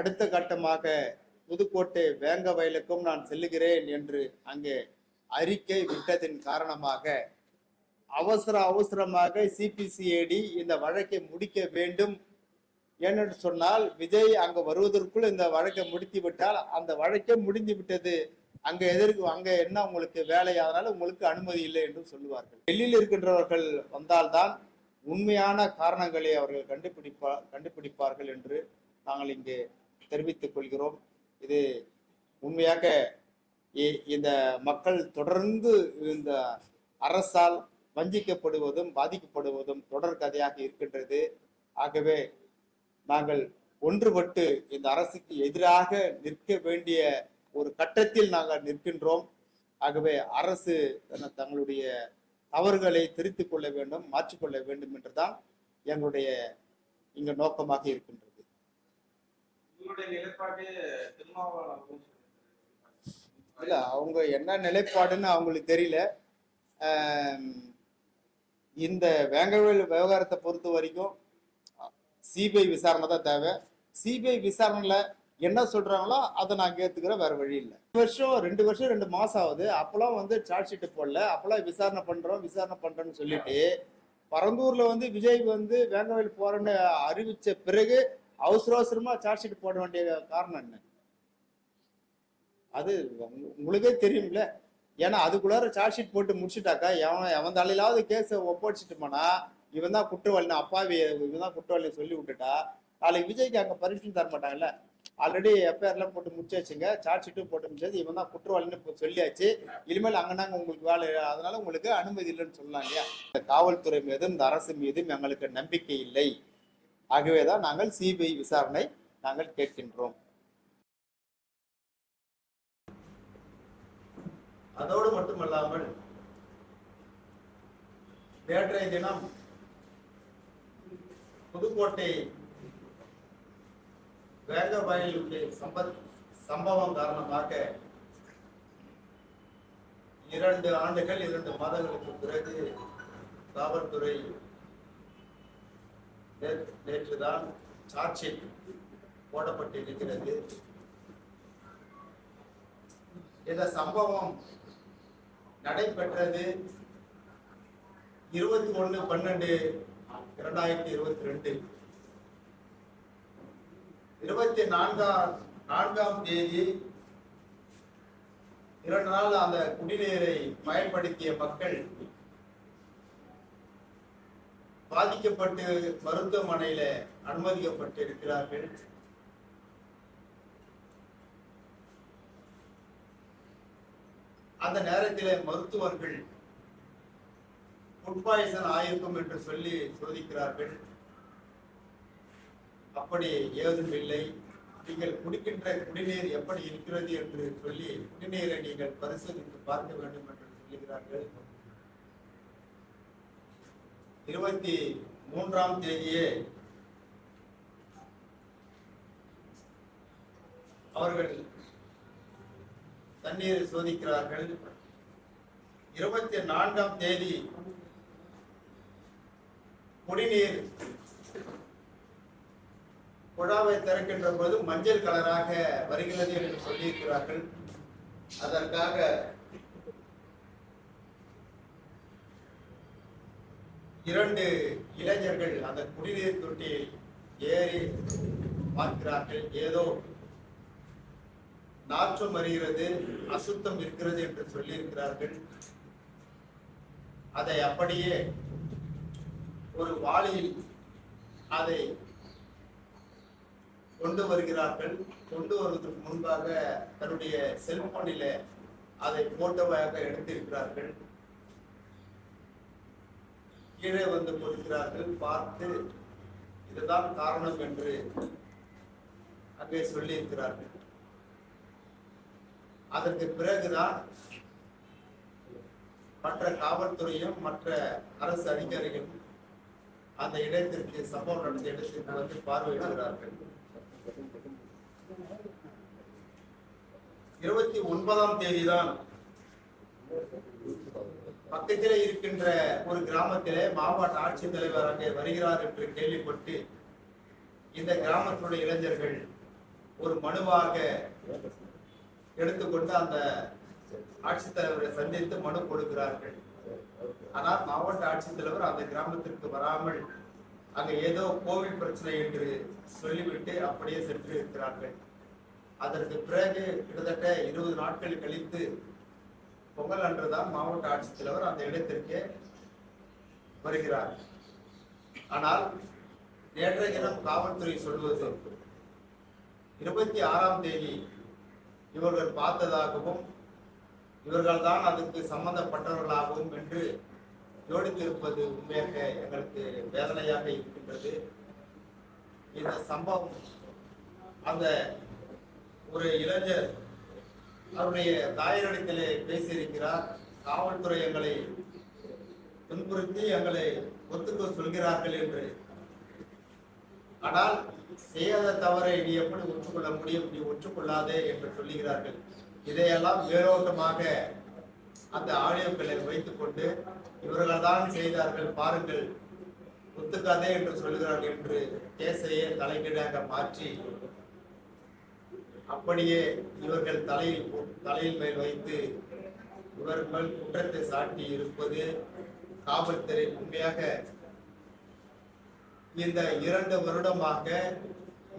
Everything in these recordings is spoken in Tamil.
அடுத்த கட்டமாக புதுக்கோட்டை வேங்க வயலுக்கும் நான் செல்லுகிறேன் என்று அங்கே அறிக்கை விட்டதின் காரணமாக அவசர அவசரமாக சிபிசிஐடி இந்த வழக்கை முடிக்க வேண்டும் ஏனென்று சொன்னால் விஜய் அங்க வருவதற்குள் இந்த வழக்கை முடித்து விட்டால் அந்த வழக்கே முடிந்து விட்டது அங்க எதற்கு அங்க என்ன உங்களுக்கு வேலை? அதனால உங்களுக்கு அனுமதி இல்லை என்று சொல்லுவார்கள். டெல்லியில் இருக்கின்றவர்கள் வந்தால்தான் உண்மையான காரணங்களை அவர்கள் கண்டுபிடிப்பா கண்டுபிடிப்பார்கள் என்று நாங்கள் இங்கே தெரிவித்துக் கொள்கிறோம். இது உண்மையாக இ- இந்த மக்கள் தொடர்ந்து இந்த அரசால் வஞ்சிக்கப்படுவதும் பாதிக்கப்படுவதும் தொடர் கதையாக இருக்கின்றது. ஆகவே நாங்கள் ஒன்றுபட்டு இந்த அரசுக்கு எதிராக நிற்க வேண்டிய ஒரு கட்டத்தில் நாங்கள் நிற்கின்றோம். ஆகவே அரசு தங்களுடைய தவறுகளை திருத்திக் கொள்ள வேண்டும் மாற்றிக்கொள்ள வேண்டும் என்றுதான் எங்களுடைய இங்கு நோக்கமாக இருக்கின்றது. இல்ல அவங்க என்ன நிலைப்பாடுன்னு அவங்களுக்கு தெரியல. இந்த வேங்கவேல் விவகாரத்தை பொறுத்த வரைக்கும் சிபிஐ விசாரணை தான் தேவை. சிபிஐ விசாரணையில என்ன சொல்றாங்களோ அதை நான் ஏத்துக்கிறேன் வேற வழி இல்லை. வருஷம் ரெண்டு வருஷம் ரெண்டு மாசம் ஆகுது. அப்பெல்லாம் வந்து சார்ஜ் ஷீட் போடல. அப்பெல்லாம் விசாரணை பண்றோம் விசாரணை பண்றோம்னு சொல்லிட்டு பரந்தூர்ல வந்து விஜய் வந்து வேங்கவேல் போறேன்னு அறிவிச்ச பிறகு அவசர அவசரமா சார்ஜ் ஷீட் போட வேண்டிய காரணம் என்ன? அது உங்களுக்கே தெரியும்ல. ஏன்னா அதுக்குள்ளார சார்ஜ் ஷீட் போட்டு முடிச்சுட்டாக்கா எவன் எவன் தலையிலாவது கேஸை ஒப்படைச்சிட்டுமானா இவன் தான் குற்றவாளி அப்பாவி இவன் தான் குற்றவாளி சொல்லி விட்டுட்டா நாளைக்கு விஜய்க்கு அங்க பரிசு தர மாட்டாங்கல்ல. ஆல்ரெடி எஃப்ஐஆர்லாம் போட்டு முடிச்சாச்சுங்க சார்ஜ் ஷீட்டும் போட்டு முடிச்சது இவன் தான் குற்றவாளின்னு இப்போ சொல்லியாச்சு. இனிமேல் அங்கனாங்க உங்களுக்கு வேலை அதனால உங்களுக்கு அனுமதி இல்லைன்னு சொல்லலாம் இல்லையா? இந்த காவல்துறை மீதும் இந்த அரசு மீதும் எங்களுக்கு நம்பிக்கை இல்லை. ஆகவே தான் நாங்கள் சிபிஐ விசாரணை நாங்கள் கேட்கின்றோம். அதோடு மட்டுமல்லாமல் நேற்றைய தினம் புதுக்கோட்டை வேங்க வயலுடைய சம்பத் சம்பவம் காரணமாக இரண்டு ஆண்டுகள் இரண்டு மாதங்களுக்கு பிறகு காவல்துறை நேற்று நேற்றுதான் சார்ஜ் போடப்பட்டிருக்கிறது. இந்த சம்பவம் நடைபெற்றது இருபத்தி ஒண்ணு பன்னெண்டு இரண்டாயிரத்தி இருபத்தி ரெண்டு. இருபத்தி நான்காம் நான்காம் தேதி இரண்டு நாள் அந்த குடிநீரை பயன்படுத்திய மக்கள் பாதிக்கப்பட்டு மருத்துவமனையில அனுமதிக்கப்பட்டு இருக்கிறார்கள் அந்த நேரத்தில் மருத்துவர்கள் ஃபுட் பாய்சன் ஆயிருக்கும் என்று சொல்லி சோதிக்கிறார்கள். அப்படி ஏதும் இல்லை. நீங்கள் குடிக்கின்ற குடிநீர் எப்படி இருக்கிறது என்று சொல்லி குடிநீரை நீங்கள் பரிசோதித்து பார்க்க வேண்டும் என்று சொல்லுகிறார்கள். இருபத்தி மூன்றாம் தேதியே அவர்கள் தண்ணீரை சோதிக்கிறார்கள். இருபத்தி நான்காம் தேதி குடிநீர் குழாவை திறக்கின்ற போது மஞ்சள் கலராக வருகிறது என்று சொல்லியிருக்கிறார்கள். அதற்காக இரண்டு இளைஞர்கள் அந்த குடிநீர் தொட்டியில் ஏறி பார்க்கிறார்கள். ஏதோ நாற்றம் வருகிறது அசுத்தம் இருக்கிறது என்று சொல்லியிருக்கிறார்கள். அதை அப்படியே ஒரு வாளியில் அதை கொண்டு வருகிறார்கள். கொண்டு வருவதற்கு முன்பாக தன்னுடைய செல்போனில அதை போட்டோவாக எடுத்திருக்கிறார்கள். கீழே வந்து கொடுக்கிறார்கள் பார்த்து இதுதான் காரணம் என்று அங்கே சொல்லியிருக்கிறார்கள். அதற்கு பிறகுதான் மற்ற காவல்துறையும் மற்ற அரசு அதிகாரிகளும் அந்த இடத்திற்கு சம்பவம் நடந்த இடத்திற்கு வந்து பார்வையிடுகிறார்கள். இருபத்தி ஒன்பதாம் தேதிதான் பக்கத்திலே இருக்கின்ற ஒரு கிராமத்திலே மாவட்ட ஆட்சித்தலைவர் அங்கே வருகிறார் என்று கேள்விப்பட்டு இந்த கிராமத்தினுடைய இளைஞர்கள் ஒரு மனுவாக எடுத்துக்கொண்டு அந்த ஆட்சித்தலைவரை சந்தித்து மனு கொடுக்கிறார்கள். ஆனால் மாவட்ட ஆட்சித்தலைவர் அந்த கிராமத்திற்கு வராமல் அங்க ஏதோ கோவில் பிரச்சனை என்று சொல்லிவிட்டு அப்படியே சென்று இருக்கிறார்கள் அதற்கு பிறகு கிட்டத்தட்ட இருபது நாட்கள் கழித்து பொங்கல் அன்றுதான் மாவட்ட ஆட்சித்தலைவர் அந்த இடத்திற்கே வருகிறார். ஆனால் நேற்றைய தினம் காவல்துறை சொல்வது இருபத்தி ஆறாம் தேதி இவர்கள் பார்த்ததாகவும் இவர்கள் தான் அதுக்கு சம்பந்தப்பட்டவர்களாகவும் என்று ஜோடித்திருப்பது உண்மையாக எங்களுக்கு வேதனையாக இருக்கின்றது. இந்த சம்பவம் அந்த ஒரு இளைஞர் அவருடைய தாயரிடத்திலே பேசியிருக்கிறார். காவல்துறை எங்களை துன்புறுத்தி எங்களை ஒத்துக்க சொல்கிறார்கள் என்று. ஆனால் செய்யாத தவறை நீ எப்படி ஒற்றுக்கொள்ள முடியும்? நீ ஒற்றுக்கொள்ளாதே என்று சொல்லுகிறார்கள். இதையெல்லாம் மேலோட்டமாக அந்த ஆடியோக்களை வைத்துக்கொண்டு இவர்கள் தான் செய்தார்கள் பாருங்கள். ஒத்துக்காதே என்று சொல்கிறார்கள் என்று கேசையே தலைகீழாக மாற்றி அப்படியே இவர்கள் தலையில் தலையில் மேல் வைத்து இவர்கள் குற்றத்தை சாட்டி இருப்பது காவல்துறை உண்மையாக இந்த இரண்டு வருடமாக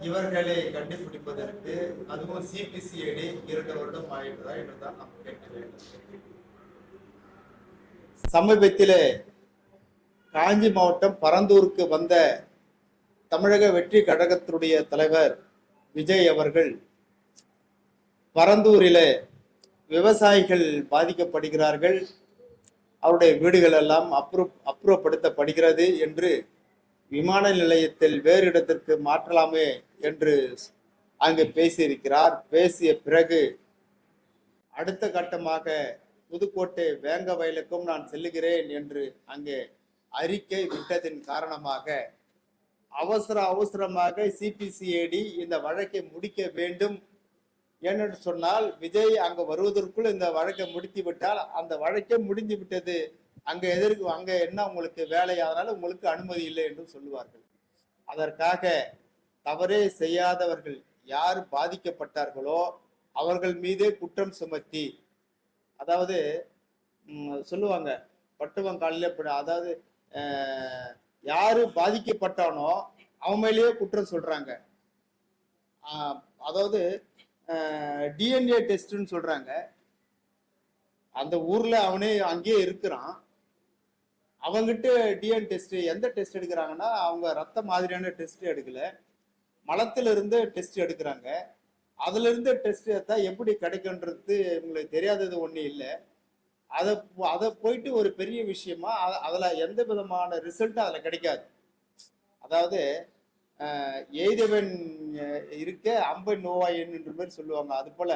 இவர்களை கண்டுபிடிப்பதற்கு அதுவும் சிபிசிஐடி இரண்டு வருடம் ஆயிட்டதா என்றுதான் நாம் கேட்க வேண்டும் சமீபத்திலே காஞ்சி மாவட்டம் பரந்தூருக்கு வந்த தமிழக வெற்றி கழகத்தினுடைய தலைவர் விஜய் அவர்கள் பரந்தூரில் விவசாயிகள் பாதிக்கப்படுகிறார்கள். அவருடைய வீடுகள் எல்லாம் அப்புற அப்புறப்படுத்தப்படுகிறது என்று விமான நிலையத்தில் வேறு இடத்திற்கு மாற்றலாமே என்று அங்கு பேசியிருக்கிறார். பேசிய பிறகு அடுத்த கட்டமாக புதுக்கோட்டை வேங்க வயலுக்கும் நான் செல்லுகிறேன் என்று அங்கே அறிக்கை விட்டதின் காரணமாக அவசர அவசரமாக சிபிசிஐடி இந்த வழக்கை முடிக்க வேண்டும். ஏனென்று சொன்னால் விஜய் அங்க வருவதற்குள் இந்த வழக்கை முடித்து விட்டால் அந்த வழக்கே முடிந்து விட்டது. அங்க எதற்கு அங்க என்ன உங்களுக்கு வேலை? அதனால உங்களுக்கு அனுமதி இல்லை என்று சொல்லுவார்கள். அதற்காக தவறே செய்யாதவர்கள் யார் பாதிக்கப்பட்டார்களோ அவர்கள் மீதே குற்றம் சுமத்தி அதாவது சொல்லுவாங்க பட்டுவன் காலிலே அதாவது யாரு பாதிக்கப்பட்டானோ அவன் மேலேயே குற்றம் சொல்றாங்க. அதாவது டிஎன்ஏ டெஸ்ட்னு சொல்றாங்க. அந்த ஊர்ல அவனே அங்கேயே இருக்கிறான். அவங்கிட்ட டிஎன் டெஸ்ட் எந்த டெஸ்ட் எடுக்கிறாங்கன்னா அவங்க ரத்த மாதிரியான டெஸ்ட் எடுக்கல. மலத்துல இருந்து டெஸ்ட் எடுக்கிறாங்க. அதுல இருந்து டெஸ்ட் எடுத்தா எப்படி கிடைக்குன்றது உங்களுக்கு தெரியாதது ஒண்ணு இல்லை. அதை அதை போயிட்டு ஒரு பெரிய விஷயமா அ- அதுல எந்த விதமான ரிசல்ட்டும் அதுல கிடைக்காது. அதாவது எய்தவன் இருக்க அம்பன் நோவாயன் என்ற மாதிரி சொல்லுவாங்க. அது போல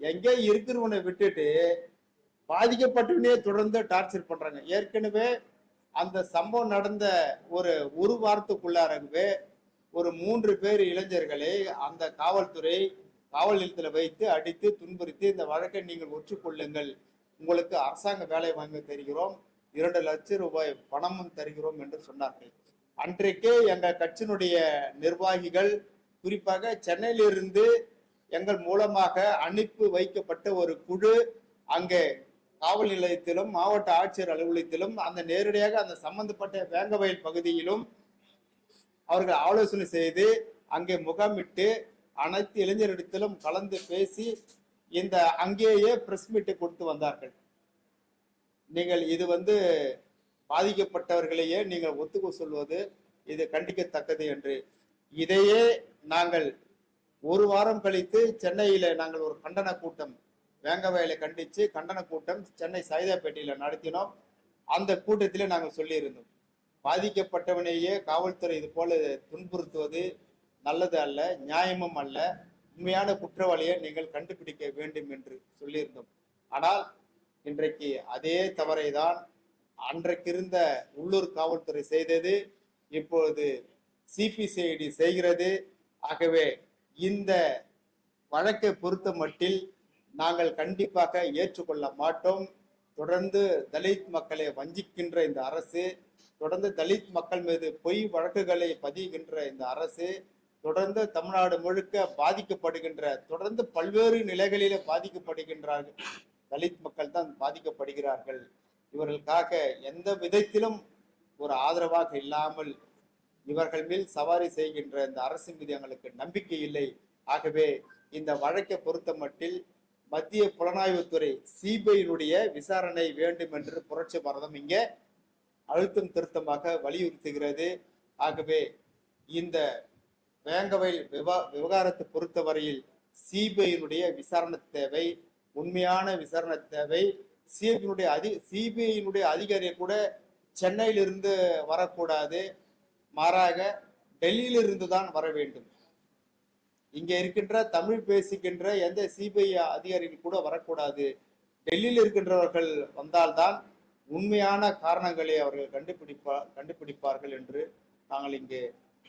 எங்கே இருக்கிறவனை விட்டுட்டு பாதிக்கப்பட்டவனே தொடர்ந்து டார்ச்சர் பண்றாங்க. ஏற்கனவே அந்த சம்பவம் நடந்த ஒரு ஒரு வாரத்துக்குள்ளாரவே ஒரு மூன்று பேர் இளைஞர்களை அந்த காவல்துறை காவல் நிலையத்தில் வைத்து அடித்து துன்புறுத்தி இந்த வழக்கை நீங்கள் ஒற்றுக்கொள்ளுங்கள். உங்களுக்கு அரசாங்க வேலை வாங்க தருகிறோம். இரண்டு லட்சம் ரூபாய் பணமும் தருகிறோம் என்று சொன்னார்கள். அன்றைக்கே எங்க கட்சியினுடைய நிர்வாகிகள் குறிப்பாக சென்னையிலிருந்து எங்கள் மூலமாக அனுப்பி வைக்கப்பட்ட ஒரு குழு அங்கே காவல் நிலையத்திலும் மாவட்ட ஆட்சியர் அலுவலகத்திலும் அந்த நேரடியாக அந்த சம்பந்தப்பட்ட வேங்கவயல் பகுதியிலும் அவர்கள் ஆலோசனை செய்து அங்கே முகாமிட்டு அனைத்து இளைஞரிடத்திலும் கலந்து பேசி இந்த அங்கேயே பிரஸ் மீட்டை கொடுத்து வந்தார்கள். நீங்கள் இது வந்து பாதிக்கப்பட்டவர்களையே நீங்கள் ஒத்துக்க சொல்வது இது கண்டிக்கத்தக்கது என்று. இதையே நாங்கள் ஒரு வாரம் கழித்து சென்னையில நாங்கள் ஒரு கண்டன கூட்டம் வேங்கவயலை கண்டித்து கண்டன கூட்டம் சென்னை சைதாப்பேட்டையில நடத்தினோம். அந்த கூட்டத்திலே நாங்கள் சொல்லியிருந்தோம். பாதிக்கப்பட்டவனையே காவல்துறை இது போல துன்புறுத்துவது நல்லது அல்ல நியாயமும் அல்ல. உண்மையான குற்றவாளியை நீங்கள் கண்டுபிடிக்க வேண்டும் என்று சொல்லியிருந்தோம். ஆனால் இன்றைக்கு அதே தவறை தான் அன்றைக்கு இருந்த உள்ளூர் காவல்துறை செய்தது இப்பொழுது சிபிசிஐடி செய்கிறது. ஆகவே இந்த வழக்கை பொறுத்த மட்டில் நாங்கள் கண்டிப்பாக ஏற்றுக்கொள்ள மாட்டோம். தொடர்ந்து தலித் மக்களை வஞ்சிக்கின்ற இந்த அரசு தொடர்ந்து தலித் மக்கள் மீது பொய் வழக்குகளை பதிகின்ற இந்த அரசு தொடர்ந்து தமிழ்நாடு முழுக்க பாதிக்கப்படுகின்ற தொடர்ந்து பல்வேறு நிலைகளிலே பாதிக்கப்படுகின்றார்கள். தலித் மக்கள் தான் பாதிக்கப்படுகிறார்கள். இவர்களுக்காக எந்த விதத்திலும் ஒரு ஆதரவாக இல்லாமல் இவர்கள் மேல் சவாரி செய்கின்ற இந்த அரசு மீது எங்களுக்கு நம்பிக்கை இல்லை. ஆகவே இந்த வழக்கை பொறுத்த மட்டில் மத்திய புலனாய்வுத்துறை சிபிஐனுடைய விசாரணை வேண்டும் என்று புரட்சி பாரதம் இங்கே அழுத்தம் திருத்தமாக வலியுறுத்துகிறது. ஆகவே இந்த வேங்கவயல் விவா விவகாரத்தை பொறுத்தவரையில் சிபிஐனுடைய விசாரணை தேவை உண்மையான விசாரணை தேவை. சிபிஐனுடைய அதி சிபிஐனுடைய அதிகாரியை கூட சென்னையிலிருந்து வரக்கூடாது. மாறாக டெல்லியிலிருந்து தான் வர வேண்டும். இங்கே இருக்கின்ற தமிழ் பேசுகின்ற எந்த சிபிஐ அதிகாரிகள் கூட வரக்கூடாது. டெல்லியில் இருக்கின்றவர்கள் வந்தால்தான் உண்மையான காரணங்களை அவர்கள் கண்டுபிடிப்பா கண்டுபிடிப்பார்கள் என்று நாங்கள் இங்கே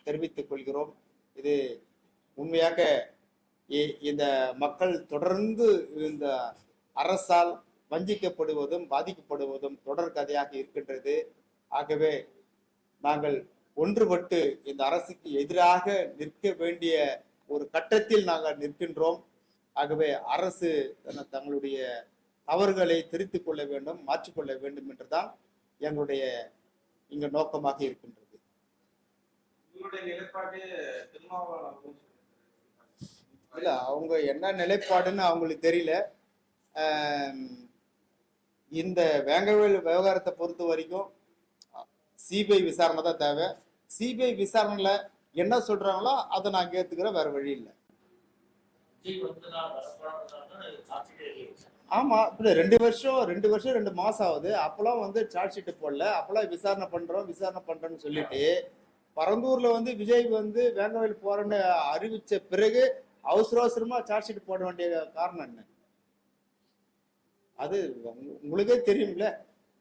தெரிவித்துக் கொள்கிறோம். இது உண்மையாக இந்த மக்கள் தொடர்ந்து இந்த அரசால் வஞ்சிக்கப்படுவதும் பாதிக்கப்படுவதும் தொடர் கதையாக இருக்கின்றது. ஆகவே நாங்கள் ஒன்றுபட்டு இந்த அரசுக்கு எதிராக நிற்க வேண்டிய ஒரு கட்டத்தில் நாங்கள் நிற்கின்றோம். ஆகவே அரசு தங்களுடைய தவறுகளை திருத்திக் கொள்ள வேண்டும் மாற்றிக்கொள்ள வேண்டும் என்றுதான் எங்களுடைய இங்க நோக்கமாக இருக்கின்றது. இல்ல அவங்க என்ன நிலைப்பாடுன்னு அவங்களுக்கு தெரியல. இந்த வேங்கவேல் விவகாரத்தை பொறுத்த வரைக்கும் சிபிஐ விசாரணை தான் தேவை. சிபிஐ விசாரணையில் என்ன சொல்கிறாங்களோ அதை நான் ஏத்துக்கிறேன் வேற வழி இல்லை. ஆமாம் வந்து ஆமா ரெண்டு வருஷம் ரெண்டு வருஷம் ரெண்டு மாசம் ஆகுது. அப்பெல்லாம் வந்து சார்ஜ் ஷீட் போடல. அப்பெல்லாம் விசாரணை பண்றோம் விசாரணை பண்றோம்னு சொல்லிட்டு பரந்தூர்ல வந்து விஜய் வந்து வேங்கவேல் போறேன்னு அறிவிச்ச பிறகு அவசர அவசரமா சார்ஜ் ஷீட் போட வேண்டிய காரணம் என்ன? அது உங்களுக்கே தெரியும்ல.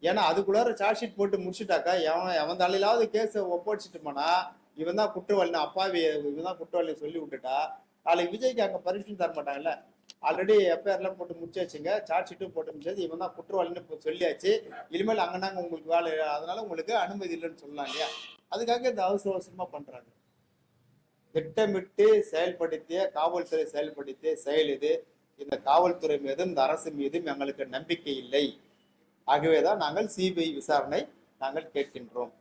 ஏன்னா அதுக்குள்ளார சார்ஜ் ஷீட் போட்டு முடிச்சுட்டாக்கா எவன் எவன் தலையிலாவது கேஸை ஒப்படைச்சிட்டுமானா இவன் தான் குற்றவாளி அப்பாவி இவன் தான் குற்றவாளி சொல்லி விட்டுட்டா நாளைக்கு விஜய்க்கு அங்கே பரிசு தர மாட்டாங்கல்ல. ஆல்ரெடி எஃப்ஐஆர்லாம் போட்டு முடிச்சாச்சுங்க சார்ஜ் ஷீட்டும் போட்டு முடிச்சாச்சு இவன் தான் குற்றவாளின்னு இப்போ சொல்லியாச்சு. இனிமேல் அங்கனாங்க உங்களுக்கு வேலை அதனால உங்களுக்கு அனுமதி இல்லைன்னு சொல்லலாம் இல்லையா? அதுக்காக இந்த அவசர அவசரமாக பண்ணுறாங்க திட்டமிட்டு செயல்படுத்திய காவல்துறை செயல்படுத்திய செயல் இது. இந்த காவல்துறை மீதும் இந்த அரசு மீதும் எங்களுக்கு நம்பிக்கை இல்லை. ஆகவேதான் நாங்கள் சிபிஐ விசாரணை நாங்கள் கேட்கின்றோம்.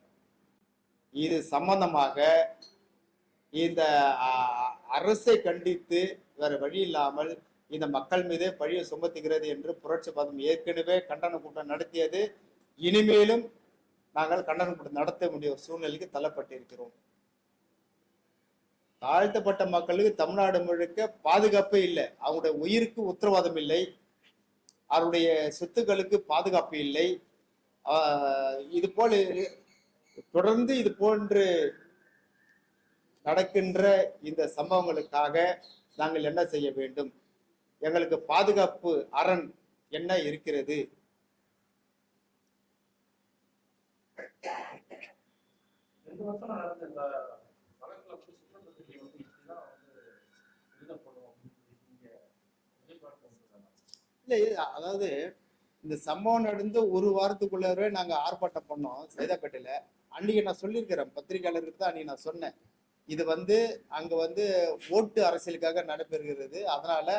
இது சம்பந்தமாக இந்த அரசை கண்டித்து வேற வழி இல்லாமல் இந்த மக்கள் மீதே பழியை சுமத்துகிறது என்று புரட்சி பதம் ஏற்கனவே கண்டன கூட்டம் நடத்தியது. இனிமேலும் நாங்கள் கண்டன கூட்டம் நடத்த வேண்டிய ஒரு சூழ்நிலைக்கு தள்ளப்பட்டிருக்கிறோம். தாழ்த்தப்பட்ட மக்களுக்கு தமிழ்நாடு முழுக்க பாதுகாப்பே இல்லை. அவங்களுடைய உயிருக்கு உத்தரவாதம் இல்லை. அவருடைய சொத்துக்களுக்கு பாதுகாப்பு இல்லை. இது போல தொடர்ந்து இது போன்று நடக்கின்ற இந்த சம்பவங்களுக்காக நாங்கள் என்ன செய்ய வேண்டும்? எங்களுக்கு பாதுகாப்பு அரண் என்ன இருக்கிறது? ரெண்டு வருஷம் நடந்த இந்த வழக்குல வந்து சுற்றப்பட்டு வந்து இப்படிதான் வந்து எழுதப்படும் அப்படின்னு சொல்லி நீங்க எதிர்பார்க்க முடியாது இல்லை அதாவது இந்த சம்பவம் நடந்து ஒரு வாரத்துக்குள்ளவே நாங்க ஆர்ப்பாட்டம் பண்ணோம் சைதாப்பேட்டையில. அன்னைக்கு நான் சொல்லியிருக்கிறேன் பத்திரிகையாளருக்கு தான் அன்னைக்கு நான் சொன்னேன். இது வந்து அங்க வந்து ஓட்டு அரசியலுக்காக நடைபெறுகிறது. அதனால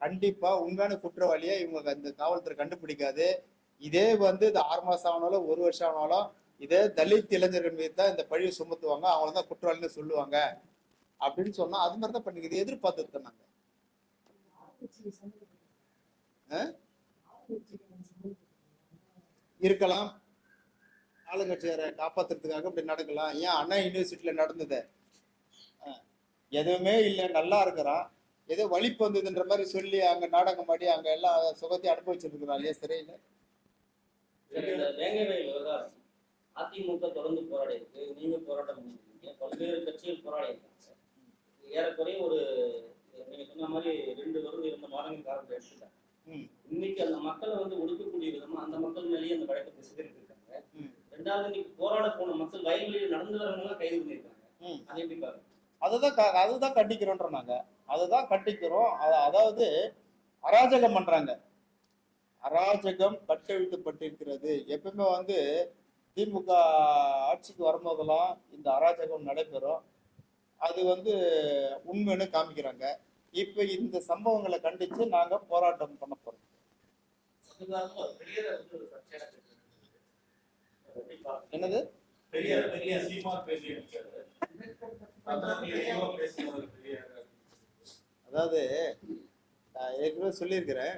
கண்டிப்பா உண்மையான குற்றவாளியை இவங்க அந்த காவல்துறை கண்டுபிடிக்காது. இதே வந்து இது ஆறு மாசம் ஆனாலும் ஒரு வருஷம் ஆனாலும் இதே தலித் இளைஞர்கள் மீது தான் இந்த பழியை சுமத்துவாங்க. அவங்க தான் குற்றவாளின்னு சொல்லுவாங்க. அப்படின்னு சொன்னா அது மாதிரி தான் பண்ணிக்கிறது எதிர்பார்த்துருக்கோம் நாங்க இருக்கலாம். ஆளுங்கட்சியரை காப்பாத்துறதுக்காக இப்படி நடக்கலாம். ஏன் அண்ணா யூனிவர்சிட்டியில நடந்தது? எதுவுமே இல்லை நல்லா இருக்கிறான். ஏதோ வலிப்பு வந்ததுன்ற மாதிரி சொல்லி அங்க நாடகம் ஆடி அங்க எல்லாம் சுகத்தை அனுபவிச்சுட்டு இருக்கிறான் இல்லையா? சிறையில? அதிமுக தொடர்ந்து போராடி இருக்கு. நீங்க போராட்டம் பண்ணிருக்கீங்க. பல்வேறு கட்சிகள் போராடி இருக்காங்க. ஏறக்குறைய ஒரு நீங்க சொன்ன மாதிரி ரெண்டு வருடம் இருந்த மாதங்கள் காலத்தை எடுத்துட்டாங்க. இன்னைக்கு அந்த மக்களை வந்து ஒடுக்கக்கூடிய விதமா அந்த மக்கள் மேலேயே அந்த வழக்கத்தை சிதறிட்டு இருக்காங்க. ரெண்டாவது இன்னைக்கு போராட போன மக்கள் வயல்வெளியில் நடந்து வரவங்க கைது பண்ணியிருக்காங்க. அதை எப்படி பாருங்க அதுதான் அதுதான் கண்டிக்கிறோன்ற நாங்க அதுதான் கண்டிக்கிறோம். அத- அதாவது அராஜகம் பண்றாங்க. அராஜகம் கட்டவிழ்க்கப்பட்டிருக்கிறது. எப்பவுமே வந்து திமுக ஆட்சிக்கு வரும்போதெல்லாம் இந்த அராஜகம் நடைபெறும். அது வந்து உண்மைன்னு காமிக்கிறாங்க. இப்போ இந்த சம்பவங்களை கண்டிச்சு நாங்க போராட்டம் பண்ண போறோம். என்னது? அதாவது நான் ஏற்கனவே சொல்லியிருக்கிறேன்.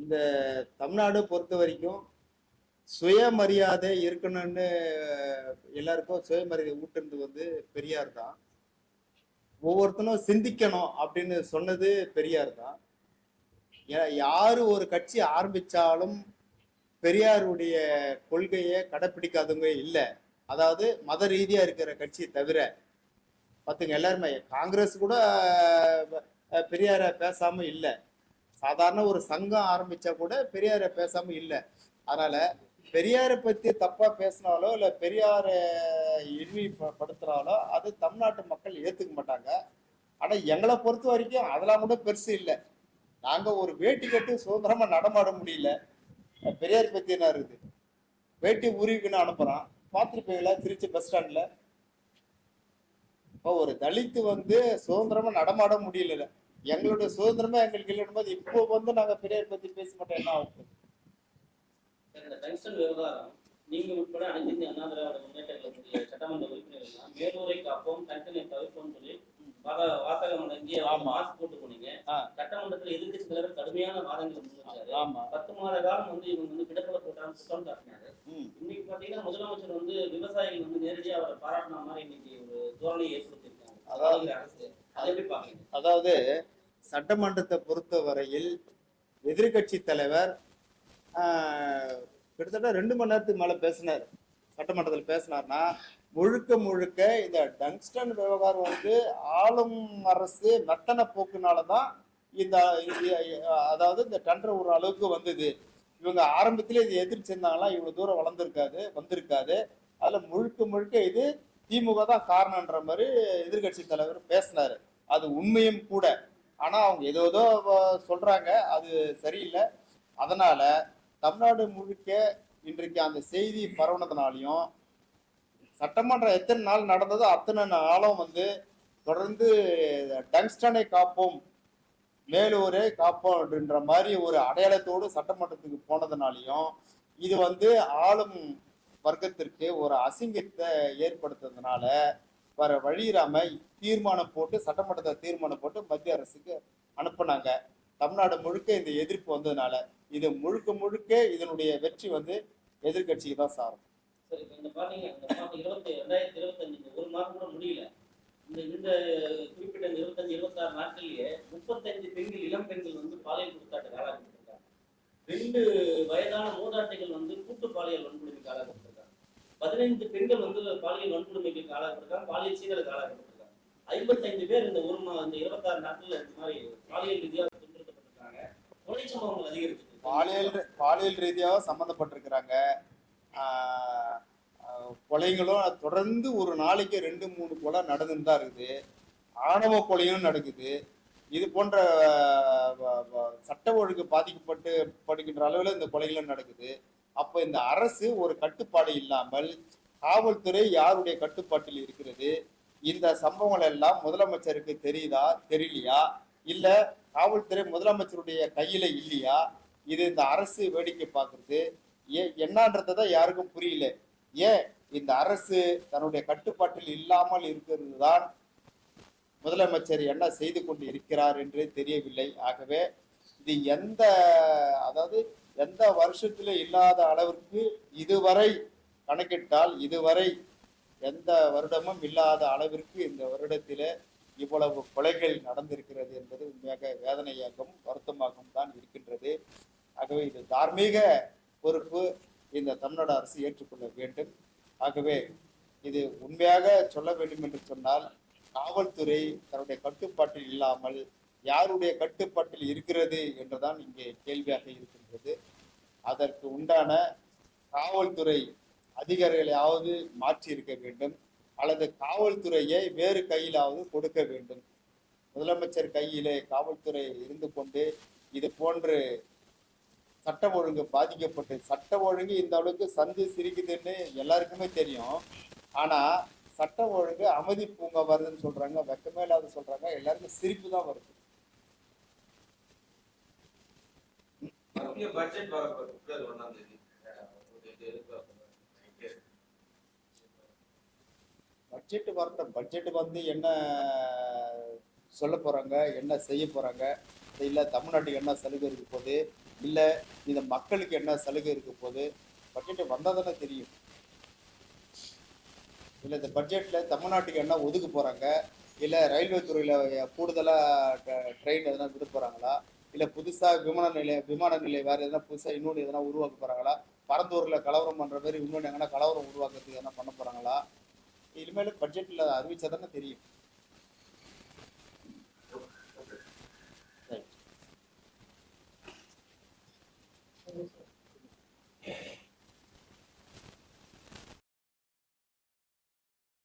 இந்த தமிழ்நாடு பொறுத்த வரைக்கும் சுயமரியாதை இருக்கணும்னு எல்லாருக்கும் சுயமரியாதை ஊட்டுறது வந்து பெரியார் தான். ஒவ்வொருத்தனும் சிந்திக்கணும் அப்படின்னு சொன்னது பெரியார் தான். யாரு ஒரு கட்சி ஆரம்பிச்சாலும் பெரியாருடைய கொள்கையை கடைப்பிடிக்காதவங்க இல்லை. அதாவது மத ரீதியா இருக்கிற கட்சியை தவிர. பார்த்துங்க எல்லாருமே காங்கிரஸ் கூட பெரியார பேசாம இல்லை. சாதாரண ஒரு சங்கம் ஆரம்பிச்சா கூட பெரியார பேசாம இல்லை. அதனால பெரியாரை பத்தி தப்பா பேசினாலோ இல்ல பெரியாரை இழிவுபடுத்துறாலோ அது தமிழ்நாட்டு மக்கள் ஏத்துக்க மாட்டாங்க. ஆனா எங்களை பொறுத்த வரைக்கும் அதெல்லாம் கூட பெருசு இல்லை. நாங்க ஒரு வேட்டி கட்டி சுதந்திரமா நடமாட முடியல. பெரியார் பத்தி என்ன இருக்குது? வேட்டி உருவிக்குன்னு அனுப்புறான். பார்த்துருப்பீங்களா திருச்சி பஸ் ஸ்டாண்ட்ல. இப்போ ஒரு தலித்து வந்து சுதந்திரமா நடமாட முடியல எங்களுடைய சுதந்திரமா எங்களுக்கு இல்லைன்னு போது இப்போ வந்து நாங்க பெரியார் பத்தி பேச மாட்டோம். என்ன ஆகும்? டங்ஸ்டன் விவகாரம் நீங்க உட்பட அனைத்து அண்ணா திராவிட முன்னேற்ற கழகத்துடைய சட்டமன்ற உறுப்பினர்கள் மேலூரை காப்போம் டங்கனை தவிர்ப்போம் சொல்லி வாசகம் அடங்கிய. மாஸ்க் போட்டு போனீங்க. சட்டமன்றத்தில் எதிர்க்கட்சி தலைவர் கடுமையான வாதங்களை முன்வச்சாரு. ஆமா. பத்து மாத காலம் வந்து இவங்க வந்து கிடப்பில் போட்டான்னு குற்றம் சாட்டினாரு. இன்னைக்கு பாத்தீங்கன்னா முதலமைச்சர் வந்து விவசாயிகள் வந்து நேரடியா அவரை பாராட்டின மாதிரி இன்னைக்கு ஒரு தோரணையை ஏற்படுத்தியிருக்காங்க. அதாவது- அரசு. அதை எப்படி பாக்குறீங்க அதாவது சட்டமன்றத்தை பொறுத்த வரையில் எதிர்கட்சி தலைவர் கிட்டத்தட்ட ரெண்டு மணி நேரத்துக்கு மேல பேசினார். சட்டமன்றத்தில் பேசினார்னா முழுக்க முழுக்க இந்த டங்ஸ்டன் விவகாரம் வந்து ஆளும் அரசு மெத்தன போக்குனால தான் இந்த அதாவது இந்த டண்டர் ஒரு அளவுக்கு வந்தது. இவங்க ஆரம்பத்திலே இது எதிர்ச்சிருந்தாங்களா இவ்வளவு தூரம் வளர்ந்துருக்காது வந்திருக்காது அதுல முழுக்க முழுக்க இது திமுக தான் காரணம்ன்ற மாதிரி எதிர்கட்சி தலைவர் பேசினாரு. அது உண்மையும் கூட. ஆனா அவங்க ஏதோ ஏதோ சொல்கிறாங்க சொல்றாங்க. அது சரியில்லை. அதனால தமிழ்நாடு முழுக்க இன்றைக்கு அந்த செய்தி பரவுனதுனாலையும் சட்டமன்றம் எத்தனை நாள் நடந்ததோ அத்தனை நாளும் வந்து தொடர்ந்து டங்ஸ்டனை காப்போம் மேலூரே காப்போம் அப்படின்ற மாதிரி ஒரு அடையாளத்தோடு சட்டமன்றத்துக்கு போனதுனாலையும் இது வந்து ஆளும் வர்க்கத்திற்கு ஒரு அசிங்கத்தை ஏற்படுத்துறதுனால வர வழியிறாம தீர்மானம் போட்டு சட்டமன்றத்தை தீர்மானம் போட்டு மத்திய அரசுக்கு அனுப்புனாங்க. தமிழ்நாடு முழுக்க இந்த எதிர்ப்பு வந்ததுனால இது முழுக்க முழுக்க இதனுடைய வெற்றி வந்து எதிர்க்கட்சிக்கு தான் சாரும். சரி இந்த பாத்தீங்க இந்த மாதம் இருபத்தி ரெண்டாயிரத்தி இருபத்தஞ்சு ஒரு மாதம் கூட முடியல. இந்த இந்த குறிப்பிட்ட இந்த இருபத்தஞ்சு இருபத்தாறு நாட்கள்லயே முப்பத்தஞ்சு பெண்கள் இளம் பெண்கள் வந்து பாலியல் குற்றச்சாட்டுக்கு ஆளாக்கப்பட்டிருக்காங்க ரெண்டு வயதான மூதாட்டிகள் வந்து கூட்டு பாலியல் வன்கொடுமைக்கு ஆளாக்கப்பட்டிருக்காங்க பதினைந்து பெண்கள் வந்து பாலியல் வன்கொடுமைக்கு ஆளாக்கப்பட்டிருக்காங்க பாலியல் சீரலுக்கு ஆளாக்கப்பட்டிருக்காங்க ஐம்பத்தைந்து பேர் இந்த ஒரு மா இந்த இருபத்தாறு நாட்கள்ல இந்த மாதிரி பாலியல் ரீதியாக துன்புறுத்தப்பட்டிருக்காங்க கொலை சம்பவங்கள் அதிகரிச்சிருக்கு பாலியல் பாலியல் ரீதியாக சம்மந்தப்பட்டிருக்கிறாங்க கொலைகளும் தொடர்ந்து ஒரு நாளைக்கு ரெண்டு மூணு கொலை நடந்துன்னு தான் இருக்குது. ஆணவ கொலையும் நடக்குது. இது போன்ற வ- சட்ட ஒழுங்கு பாதிக்கப்பட்டு படுகின்ற அளவில் இந்த கொலைகளும் நடக்குது. அப்போ இந்த அரசு ஒரு கட்டுப்பாடு இல்லாமல் காவல்துறை யாருடைய கட்டுப்பாட்டில் இருக்கிறது? இந்த சம்பவங்கள் எல்லாம் முதலமைச்சருக்கு தெரியுதா? தெரியலையா? இல்லை காவல்துறை முதலமைச்சருடைய கையில இல்லையா? இது இந்த அரசு வேடிக்கை பார்க்கறது. ஏ என்னன்றதை யாருக்கும் புரியல. ஏன் இந்த அரசு தன்னுடைய கட்டுப்பாட்டில் இல்லாமல் இருக்கிறது தான் முதலமைச்சர் என்ன செய்து கொண்டு இருக்கிறார் என்று தெரியவில்லை. ஆகவே இது எந்த அதாவது எந்த வருஷத்துல இல்லாத அளவிற்கு இதுவரை கணக்கிட்டால் இதுவரை எந்த வருடமும் இல்லாத அளவிற்கு இந்த வருடத்திலே இவ்வளவு கொலைகள் நடந்திருக்கிறது என்பது உண்மையாக வேதனையாகவும் வருத்தமாகவும் தான் இருக்கின்றது. ஆகவே இது தார்மீக பொறுப்பு. இந்த தமிழ்நாடு அரசு ஏற்றுக்கொள்ள வேண்டும். ஆகவே இது உண்மையாக சொல்ல வேண்டும் என்று சொன்னால் காவல்துறை தன்னுடைய கட்டுப்பாட்டில் இல்லாமல் யாருடைய கட்டுப்பாட்டில் இருக்கிறது என்றுதான் இங்கே கேள்வியாக இருக்கின்றது. அதற்கு உண்டான காவல்துறை அதிகாரிகளையாவது மாற்றி இருக்க வேண்டும். அல்லது காவல்துறையை வேறு கையிலாவது கொடுக்க வேண்டும். முதலமைச்சர் கையிலே காவல்துறை இருந்து கொண்டு இது போன்று சட்டம் ஒழுங்கு பாதிக்கப்பட்டு சட்ட ஒழுங்கு இந்த அளவுக்கு சந்தி சிரிக்குதுன்னு எல்லாருக்குமே தெரியும். ஆனா சட்டம் ஒழுங்கு அமைதி பூங்கா வருதுன்னு சொல்றாங்க வெக்கமே இல்லாத சொல்றாங்க எல்லாருக்கும் சிரிப்பு தான் வருது. பட்ஜெட் வரப்போகுது தேதி அஹ் ஒரு இது எதிர்பார்ப்பு இருக்கு. பட்ஜெட் வரட்ட பட்ஜெட் வந்து என்ன சொல்ல போகிறாங்க என்ன செய்ய போகிறாங்க இல்லை தமிழ்நாட்டுக்கு என்ன சலுகை இருக்க போகுது? இல்லை இந்த மக்களுக்கு என்ன சலுகை இருக்க போகுது? பட்ஜெட் வந்தால் தானே தெரியும். இல்லை இந்த பட்ஜெட்டில் தமிழ்நாட்டுக்கு என்ன ஒதுக்க போகிறாங்க இல்லை ரயில்வே துறையில் கூடுதலாக ட்ரெயின் எதனா விட போகிறாங்களா இல்லை புதுசாக விமான நிலையம் விமான நிலையம் வேறு எதனா புதுசாக இன்னொன்று எதனா உருவாக்க போகிறாங்களா பரந்தூரில் கலவரம் பண்ணுற மாதிரி இன்னொன்று எங்கன்னா கலவரம் உருவாக்குறதுக்கு எதனா பண்ண போகிறாங்களா இனிமேல் பட்ஜெட்ல அறிவிச்சா தானே தெரியும்